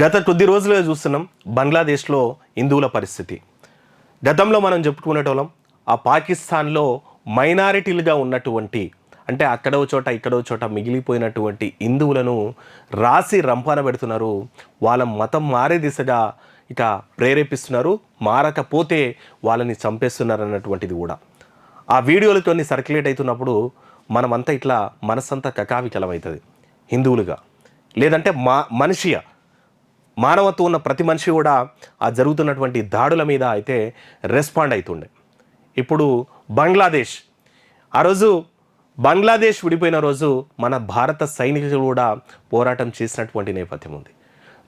గత కొద్ది రోజులుగా చూస్తున్నాం బంగ్లాదేశ్లో హిందువుల పరిస్థితి. గతంలో మనం చెప్పుకునేటోళ్ళం ఆ పాకిస్తాన్లో మైనారిటీలుగా ఉన్నటువంటి అంటే అక్కడో చోట ఇక్కడో చోట మిగిలిపోయినటువంటి హిందువులను రాసి రంపాన పెడుతున్నారు. వాళ్ళ మతం మారే దిశగా ఇక ప్రేరేపిస్తున్నారు. మారకపోతే వాళ్ళని చంపేస్తున్నారు అన్నటువంటిది కూడా. ఆ వీడియోలు కొన్ని సర్క్యులేట్ అవుతున్నప్పుడు మనమంతా ఇట్లా మనసంతా కకావికలం అవుతుంది హిందువులుగా. లేదంటే మా మనిషిగా మానవత్వం ఉన్న ప్రతి మనిషి కూడా ఆ జరుగుతున్నటువంటి దాడుల మీద అయితే రెస్పాండ్ అవుతుండే ఇప్పుడు బంగ్లాదేశ్. ఆ రోజు బంగ్లాదేశ్ విడిపోయిన రోజు మన భారత సైనికులు కూడా పోరాటం చేసినటువంటి నేపథ్యం ఉంది.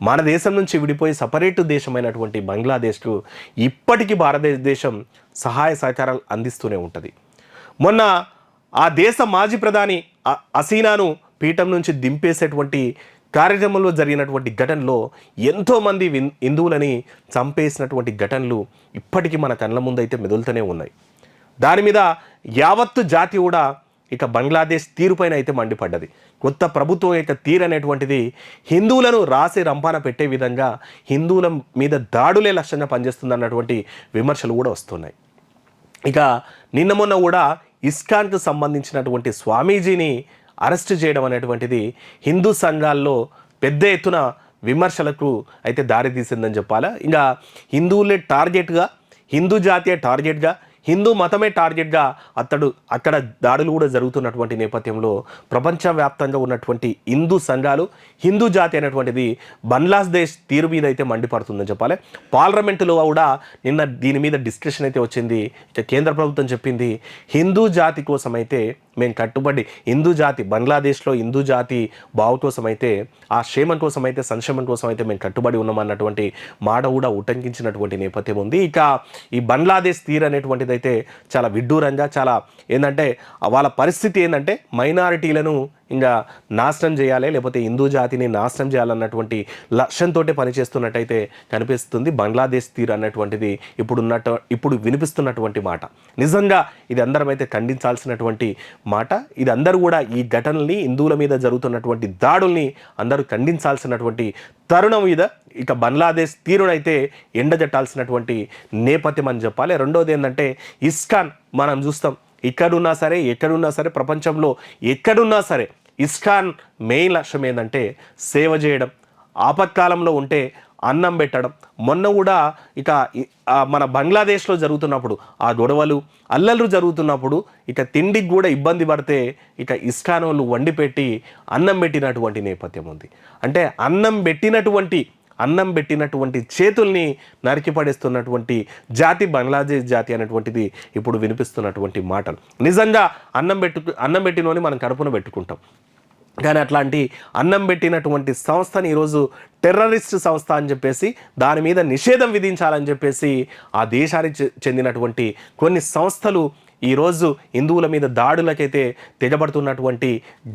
మన దేశం నుంచి విడిపోయి సపరేట్ దేశమైనటువంటి బంగ్లాదేశ్కు ఇప్పటికీ భారతదేశం సహాయ సహకారాలు అందిస్తూనే ఉంటుంది. మొన్న ఆ దేశ మాజీ ప్రధాని అసీనాను పీఠం నుంచి దింపేసేటువంటి కార్యక్రమంలో జరిగినటువంటి ఘటనలో ఎంతోమంది హిందువులని చంపేసినటువంటి ఘటనలు ఇప్పటికీ మన కళ్ళ ముందు అయితే మెదులుతూనే ఉన్నాయి. దాని మీద యావత్తు జాతి కూడా ఇక బంగ్లాదేశ్ తీరుపైన అయితే మండిపడ్డది. కొత్త ప్రభుత్వం యొక్క తీరు అనేటువంటిది హిందువులను రాసి రంపాన పెట్టే విధంగా హిందువుల మీద దాడులే లక్ష్యంగా పనిచేస్తుంది అన్నటువంటి విమర్శలు కూడా వస్తున్నాయి. ఇక నిన్న మొన్న కూడా ఇస్కాన్కు సంబంధించినటువంటి స్వామీజీని అరెస్ట్ చేయడం అనేటువంటిది హిందూ సంఘాల్లో పెద్ద ఎత్తున విమర్శలకు అయితే దారితీసిందని చెప్పాలా. ఇంకా హిందువులే టార్గెట్గా హిందూ జాతీయ టార్గెట్గా హిందూ మతమే టార్గెట్గా అతడు అక్కడ దాడులు కూడా జరుగుతున్నటువంటి నేపథ్యంలో ప్రపంచవ్యాప్తంగా ఉన్నటువంటి హిందూ సంఘాలు హిందూ జాతి అనేటువంటిది బంగ్లాదేశ్ తీరు మీద అయితే మండిపడుతుందని చెప్పాలి. పార్లమెంటులో కూడా నిన్న దీని మీద డిస్కషన్ అయితే వచ్చింది. కేంద్ర ప్రభుత్వం చెప్పింది హిందూ జాతి కోసం అయితే మేము కట్టుబడి హిందూ జాతి బంగ్లాదేశ్లో హిందూ జాతి బావు కోసం అయితే ఆ క్షేమం కోసం అయితే సంక్షేమం కోసం అయితే మేము కట్టుబడి ఉన్నామన్నటువంటి మాట కూడా ఉటంకించినటువంటి నేపథ్యం ఉంది. ఇక ఈ బంగ్లాదేశ్ తీరు అనేటువంటిది అయితే చాలా విడ్డూరంగా చాలా ఏంటంటే వాళ్ళ పరిస్థితి ఏంటంటే మైనారిటీలను ఇంకా నాశనం చేయాలి లేకపోతే హిందూ జాతిని నాశనం చేయాలన్నటువంటి లక్ష్యంతో పనిచేస్తున్నట్టయితే కనిపిస్తుంది బంగ్లాదేశ్ తీరు అన్నటువంటిది ఇప్పుడున్నట్టు ఇప్పుడు వినిపిస్తున్నటువంటి మాట. నిజంగా ఇది అందరం అయితే ఖండించాల్సినటువంటి మాట. ఇది అందరూ కూడా ఈ ఘటనల్ని హిందువుల మీద జరుగుతున్నటువంటి దాడుల్ని అందరూ ఖండించాల్సినటువంటి తరుణం మీద ఇక బంగ్లాదేశ్ తీరునైతే ఎండజట్టాల్సినటువంటి నేపథ్యం అని చెప్పాలి. రెండోది ఏంటంటే ఇస్కాన్ మనం చూస్తాం ఇక్కడున్నా సరే ఎక్కడున్నా సరే ప్రపంచంలో ఎక్కడున్నా సరే ఇస్కాన్ మెయిన్ లక్ష్యం ఏంటంటే సేవ చేయడం ఆపత్కాలంలో ఉంటే అన్నం పెట్టడం. మొన్న కూడా ఇక మన బంగ్లాదేశ్లో జరుగుతున్నప్పుడు ఆ గొడవలు అల్లర్లు జరుగుతున్నప్పుడు ఇక తిండికి కూడా ఇబ్బంది పడితే ఇక ఇస్కాన్ వాళ్ళు వండి పెట్టి అన్నం పెట్టినటువంటి నేపథ్యం ఉంది. అంటే అన్నం పెట్టినటువంటి అన్నం పెట్టినటువంటి చేతుల్ని నరికిపడేస్తున్నటువంటి జాతి బంగ్లాదేశ్ జాతి అనేటువంటిది ఇప్పుడు వినిపిస్తున్నటువంటి మాటలు. నిజంగా అన్నం పెట్టు అన్నం పెట్టినోని మనం కడుపున పెట్టుకుంటాం. కానీ అట్లాంటి అన్నం పెట్టినటువంటి సంస్థని ఈరోజు టెర్రరిస్ట్ సంస్థ అని చెప్పేసి దాని మీద నిషేధం విధించాలని చెప్పేసి ఆ దేశానికి చె- చెందినటువంటి కొన్ని సంస్థలు ఈరోజు హిందువుల మీద దాడులకైతే తెగబడుతున్నటువంటి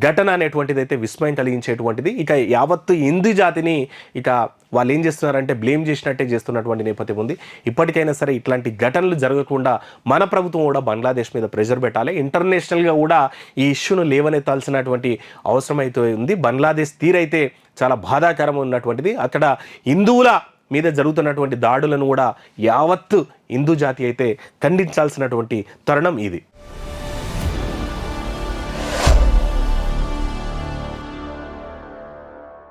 ఘటన అనేటువంటిది అయితే విస్మయం కలిగించేటువంటిది. ఇక యావత్తు హిందీ జాతిని ఇక వాళ్ళు ఏం చేస్తున్నారంటే బ్లేమ్ చేసినట్టే చేస్తున్నటువంటి నేపథ్యం ఉంది. ఇప్పటికైనా సరే ఇట్లాంటి ఘటనలు జరగకుండా మన ప్రభుత్వం కూడా బంగ్లాదేశ్ మీద ప్రెషర్ పెట్టాలి. ఇంటర్నేషనల్గా కూడా ఈ ఇష్యూను లేవనెత్తాల్సినటువంటి అవసరం అయితే ఉంది. బంగ్లాదేశ్ తీరైతే చాలా బాధాకరం ఉన్నటువంటిది అక్కడ హిందువుల మీద జరుగుతున్నటువంటి దాడులను కూడా యావత్తు హిందూ జాతి అయితే ఖండించాల్సినటువంటి తరుణం ఇది.